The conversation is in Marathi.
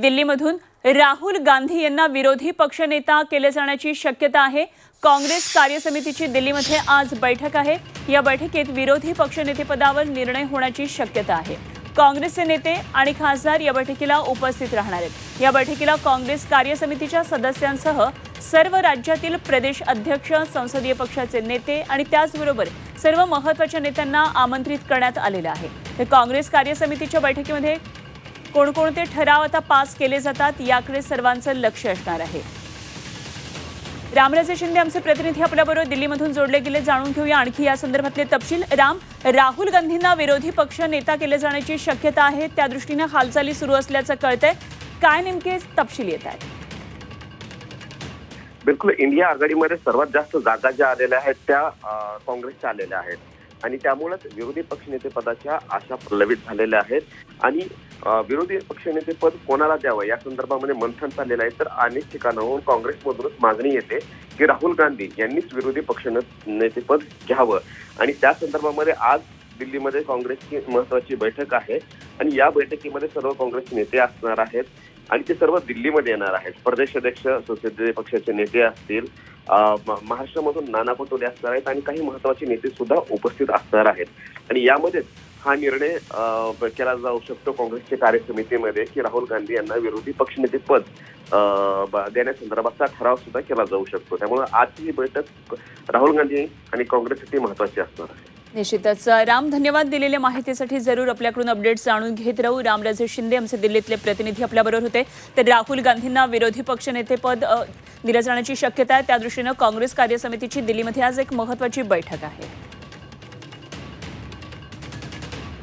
दिल्लीमधून राहुल गांधी यांना विरोधी पक्षनेता केले जाण्याची शक्यता आहे. काँग्रेस कार्यसमितीची दिल्लीमध्ये आज बैठक आहे. या बैठकीत विरोधी पक्षनेतेपदावर निर्णय होण्याची शक्यता आहे. काँग्रेसचे नेते आणि खासदार या बैठकीला उपस्थित राहणार आहेत. या बैठकीला काँग्रेस कार्यसमितीच्या सदस्यांसह सर्व राज्यातील प्रदेश अध्यक्ष संसदीय पक्षाचे नेते आणि त्याचबरोबर सर्व महत्त्वाच्या नेत्यांना आमंत्रित करण्यात आलेलं आहे. तर काँग्रेस कार्यसमितीच्या बैठकीमध्ये कोणकोणते ठराव आता पास केले जातात याकडे सर्वांचं लक्ष असणार आहे. रामराजे शिंदे आमचे प्रतिनिधी आपल्याबरोबर दिल्लीमधून जोडले गेले. जाणून घेऊया आणखी या संदर्भातले तपशील. राम राहुल गांधींना विरोधी पक्ष नेता केले जाण्याची शक्यता आहे. त्या दृष्टीने हालचाली सुरू असल्याचं कळतंय. काय नेमके तपशील येत आहेत? बिलकुल इंडिया आघाडीमध्ये सर्वात जास्त जागा ज्या आलेल्या आहेत त्या काँग्रेसच्या आलेल्या आहेत. आणि त्यामुळेच विरोधी पक्षनेतेपदाच्या आशा पल्लवित झालेल्या आहेत. आणि विरोधी पक्षनेते पद कोणाला द्यावं? या संदर्भामध्ये मंथन चाललेलं आहे. तर अनेक ठिकाणाहून काँग्रेसमधूनच मागणी येते की राहुल गांधी यांनीच विरोधी पक्षनेतेपद घ्यावं. आणि त्या संदर्भामध्ये आज दिल्लीमध्ये काँग्रेसची महत्वाची बैठक आहे. आणि या बैठकीमध्ये सर्व काँग्रेस नेते असणार आहेत. आणि ते सर्व दिल्लीमध्ये येणार आहेत. प्रदेश अध्यक्ष संसदीय पक्षाचे नेते असतील. महाराष्ट्रामधून नाना पटोले असणार आहेत आणि काही महत्त्वाचे नेते सुद्धा उपस्थित असणार आहेत. आणि यामध्येच हा निर्णय केला जाऊ शकतो काँग्रेसच्या कार्यसमितीमध्ये की राहुल गांधी यांना विरोधी पक्षनेते पद देण्यासंदर्भातचा ठराव सुद्धा केला जाऊ शकतो. त्यामुळे आजची ही बैठक राहुल गांधी आणि काँग्रेससाठी महत्वाची असणार आहे. निश्चितच राम धन्यवाद दिलेल्या माहितीसाठी जरूर आपल्याकडून अपडेट्स जाणून घेत राहू. रामराजे शिंदे आमचे दिल्लीतले प्रतिनिधी आपल्याबरोबर होते. तर राहुल गांधींना विरोधी पक्षनेतेपद दिलं जाण्याची शक्यता आहे. त्या दृष्टीनं काँग्रेस कार्यसमितीची दिल्लीमध्ये आज एक महत्वाची बैठक आहे.